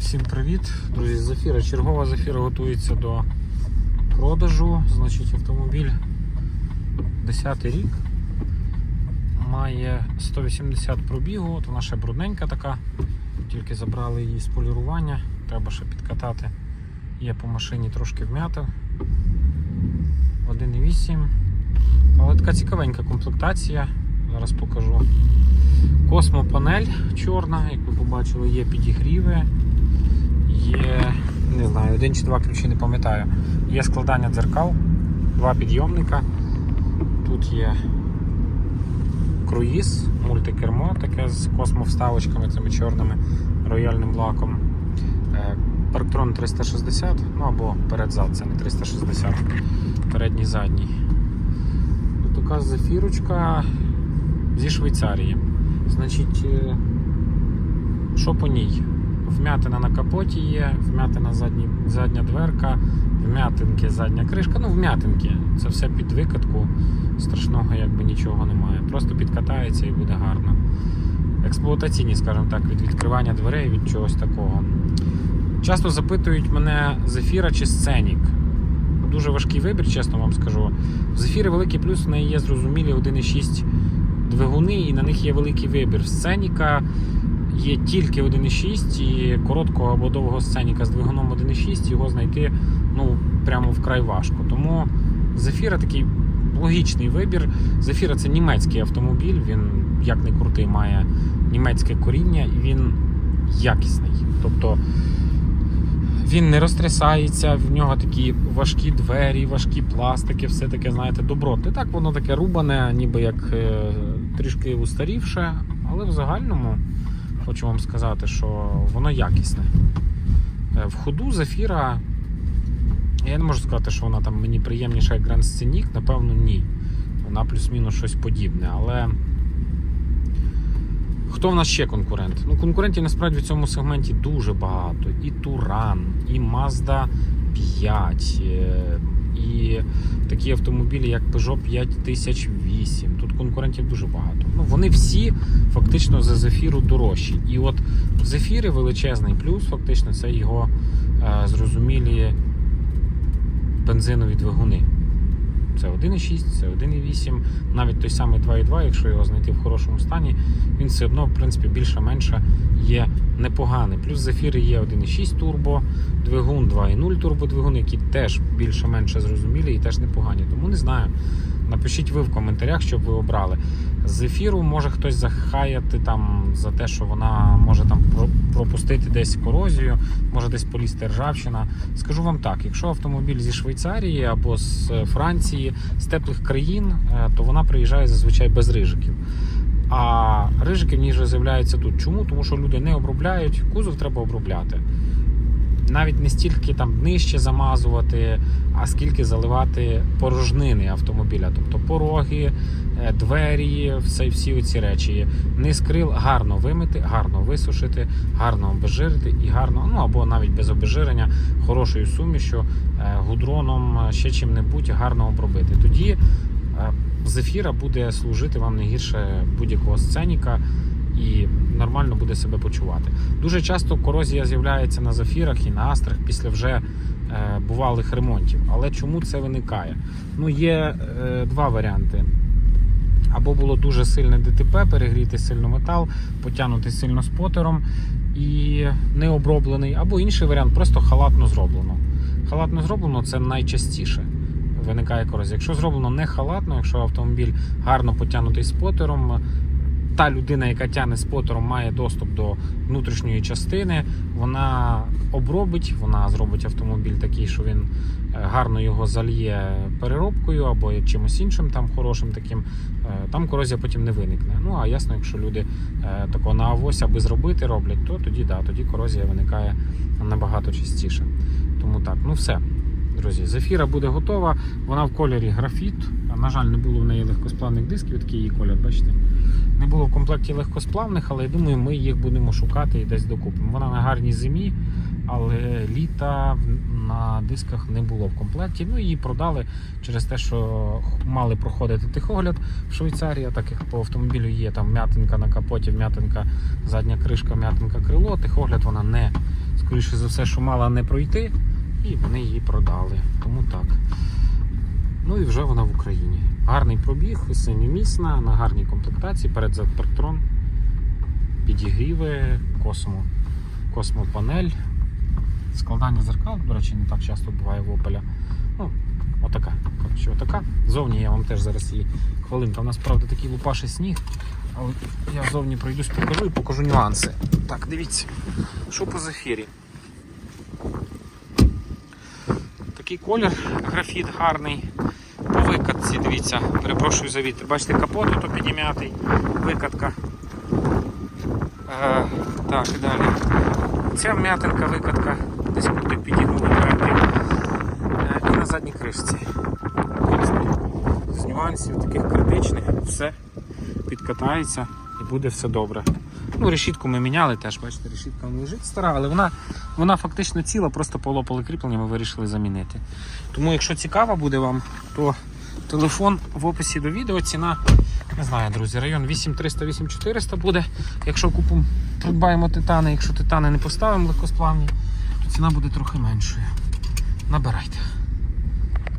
Всім привіт, друзі, Зафіра. Чергова Зафіра готується до продажу. Значить, автомобіль 10 рік. Має 180 пробігу, от вона ще брудненька така. Тільки забрали її з полірування. Треба ще підкатати. Є по машині трошки вмята. 1,8. Але така цікавенька комплектація. Зараз покажу. Космопанель чорна, як ви побачили, є підігріви, є, не знаю, один чи два ключі, не пам'ятаю. Є складання дзеркал, два підйомника. Тут є круїз, мультикермо, таке з космовставочками, цими чорними рояльним лаком. Е, Парктрон 360, ну або перед-зад, це не 360, передній задній. Тут така зафірочка зі Швейцарії. Значить, е, що по ній? Вмятина на капоті є, вмятина задні, задня дверка, вмятинки задня кришка. Ну, вмятинки. Це все під викатку. Страшного якби нічого немає. Просто підкатається і буде гарно. Експлуатаційні, скажімо так, від відкривання дверей, від чогось такого. Часто запитують мене Зефіра чи Сценік. Дуже важкий вибір, чесно вам скажу. В Зефіри великий плюс в неї є зрозумілі 1,6 двигуни, і на них є великий вибір. Сценіка є тільки 1,6 і короткого або довгого сценіка з двигуном 1,6 його знайти ну, прямо вкрай важко. Тому Зефіра такий логічний вибір. Зефіра це німецький автомобіль, він як не крутий, має німецьке коріння і він якісний. Тобто він не розтрясається, в нього такі важкі двері, важкі пластики, все таке, знаєте, доброти. Так, воно таке рубане, ніби як е, трішки устарівше, але в загальному хочу вам сказати, що воно якісне. Е, В ходу Зефіра, я не можу сказати, що вона там мені приємніша як Grand Scenic, напевно, ні. Вона плюс-мінус щось подібне, але. Хто в нас ще конкурент? Ну, конкурентів насправді в цьому сегменті дуже багато. І Туран, і Mazda 5, е, і такі автомобілі, як Peugeot 5008. Конкурентів дуже багато. Ну, вони всі фактично за зефіру дорожчі. І от в зефірі величезний плюс, фактично, це його е, зрозумілі бензинові двигуни. Це 1,6, це 1,8, навіть той самий 2,2, якщо його знайти в хорошому стані, він все одно, в принципі, більше-менше є непоганий. Плюс зефіри є 1,6 турбо, двигун 2,0 турбодвигун, які теж більше-менше зрозумілі і теж непогані. Тому не знаю. Напишіть ви в коментарях, що б ви обрали. З ефіру може хтось захаяти там за те, що вона може там пропустити десь корозію, може десь полізти ржавчина. Скажу вам так: якщо автомобіль зі Швейцарії або з е, Франції, з теплих країн, е, то вона приїжджає зазвичай без рижиків. А рижики в ній вже з'являються тут. Чому? Тому що люди не обробляють, кузов треба обробляти. Навіть не стільки там нижче замазувати, а скільки заливати порожнини автомобіля, тобто пороги, е, двері, все, всі оці речі. Низ крил гарно вимити, гарно висушити, гарно обезжирити і гарно, ну або навіть без обезжирення, хорошою сумішю, е, гудроном, е, ще чим-небудь гарно обробити. Тоді зефіра буде служити вам не гірше будь-якого сценіка і нормально буде себе почувати. Дуже часто корозія з'являється на зафірах і на астрах після вже е, бувалих ремонтів. Але чому це виникає? Ну, є е, два варіанти. Або було дуже сильне ДТП, перегріти сильно метал, потягнути сильно спотером і не оброблений, або інший варіант просто халатно зроблено. Халатно зроблено це найчастіше виникає корозія. Якщо зроблено не халатно, якщо автомобіль гарно потягнутий спотером, та людина, яка тягне спотером, має доступ до внутрішньої частини, вона обробить, вона зробить автомобіль такий, що він е, гарно його зальє переробкою або чимось іншим там хорошим таким, е, там корозія потім не виникне. Ну а ясно, якщо люди е, такого на авось аби зробити роблять, то тоді да, тоді корозія виникає набагато частіше. Тому так, ну все. Друзі, зефіра буде готова. Вона в кольорі графіт. На жаль, не було в неї легкосплавних дисків, такий її колір, бачите. Не було в комплекті легкосплавних, але я думаю, ми їх будемо шукати і десь докупимо. Вона на гарній зимі, але літа на дисках не було в комплекті. Ну її продали через те, що мали проходити техогляд в Швейцарії, так як по автомобілю є там м'ятинка на капоті, м'ятинка задня кришка, м'ятинка крило. Техогляд вона не, скоріше за все, що мала не пройти, і вони її продали. Тому так. Ну і вже вона в Україні. Гарний пробіг, семимісна, на гарній комплектації, перед парктрон, підігріви, космо, космопанель, складання зеркал, до речі, не так часто буває в Opel. Ну, отака. Коротше, отака. Зовні я вам теж зараз її хвилинка. У нас, правда, такий лупаший сніг, але я зовні пройдусь, покажу і покажу нюанси. Так, дивіться, що по зефірі. Такий колір, графіт гарний. Викатці, дивіться, перепрошую за вітер. Бачите, капот то підім'ятий, викатка. Е, так, і далі. Ця м'ятинка викатка, десь куди підігнули. Е, і на задній кришці. З нюансів таких критичних все підкатається і буде все добре. Ну, решітку ми міняли теж, бачите, решітка лежить стара, але вона, вона фактично ціла, просто полопали кріплення, ми вирішили замінити. Тому, якщо цікаво буде вам, то телефон в описі до відео. Ціна, не знаю, друзі, район 8300-8400 буде. Якщо купимо, придбаємо титани, якщо титани не поставимо легкосплавні, то ціна буде трохи меншою. Набирайте.